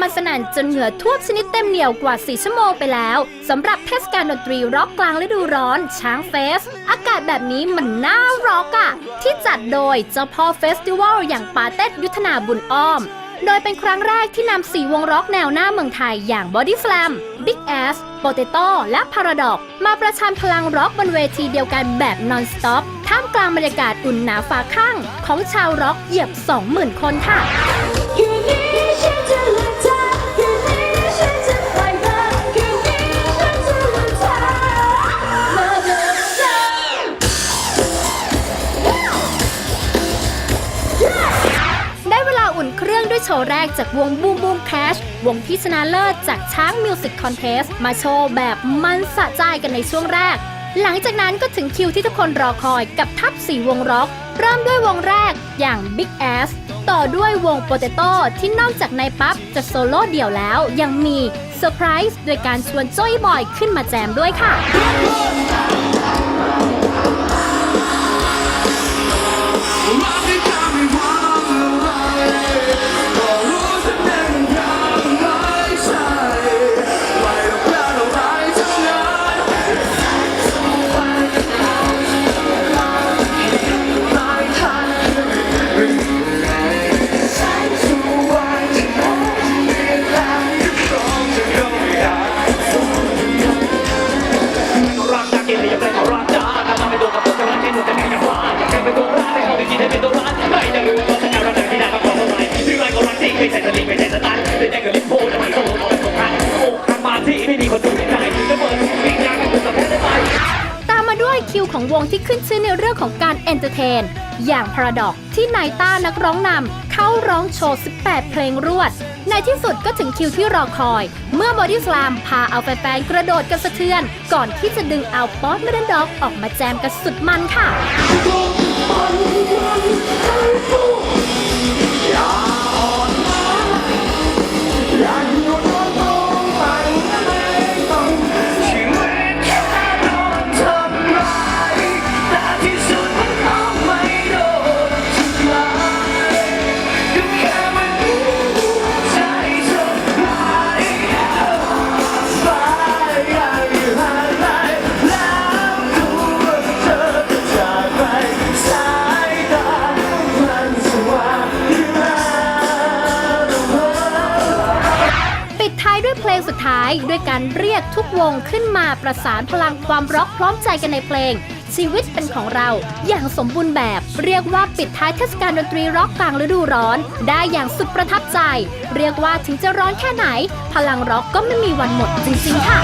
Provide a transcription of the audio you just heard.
มันสนั่นจนเหงื่อท่วมชนิดเต็มเหนียวกว่า 4 ชั่วโมงไปแล้วสำหรับเทศกาลดนตรีร็อกกลางฤดูร้อน ช้างเฟส อากาศแบบนี้มันน่าร็อกอะที่จัดโดยเจ้าพ่อเฟสติวัลอย่างปาเต็ดยุทธนาบุญอ้อม โดยเป็นครั้งแรกที่นำสีวงร็อกแนวหน้าเมืองไทยอย่าง Body Slam Big Ass Potato และ Paradox มาประชันพลังร็อกบนเวทีเดียวกันแบบ non-stop ท่ามกลางบรรยากาศอุ่นหนาฝาข้างของชาวร็อกเหยียบ 20,000 คนค่ะ โชว์แรกจากวง Boom Boom Cash วงที่ชนะเลิศจากช้างมิวสิกคอนเทสมาโชว์แบบมันสะใจกันในช่วงแรก หลังจากนั้นก็ถึงคิวที่ทุกคนรอคอยกับทัพสี่วงร็อก เริ่มด้วยวงแรกอย่าง Big Ass ต่อด้วยวง Potato ที่นอกจากในปั๊บจะโซโล่เดี่ยวแล้วยังมีเซอร์ไพรส์โดยการชวนโจ้ยบอยขึ้นมาแจมด้วยค่ะ คิวของวงที่ขึ้นชื่อในเรื่องของการเอนเตอร์เทน อย่างพาราดอกที่นายต้านักร้องนำเข้าร้องโชว์ 18 เพลงรวด ในที่สุดก็ถึงคิวที่รอคอย เมื่อบอดี้สลามพาเอาแฟนๆกระโดดกันสะเทือน ก่อนที่จะดึงเอาป๊อตเมดันด็อกออกมาแจมกันสุดมันค่ะ ด้วยเพลงสุดท้ายด้วยการเรียกทุกวงขึ้นมาประสานพลังความร็อกพร้อมใจกันในเพลง ชีวิตเป็นของเราอย่างสมบูรณ์แบบ เรียกว่าปิดท้ายเทศกาลดนตรีร็อกกลางฤดูร้อน ได้อย่างสุดประทับใจ เรียกว่าถึงจะร้อนแค่ไหน พลังร็อกก็ไม่มีวันหมดจริงๆค่ะ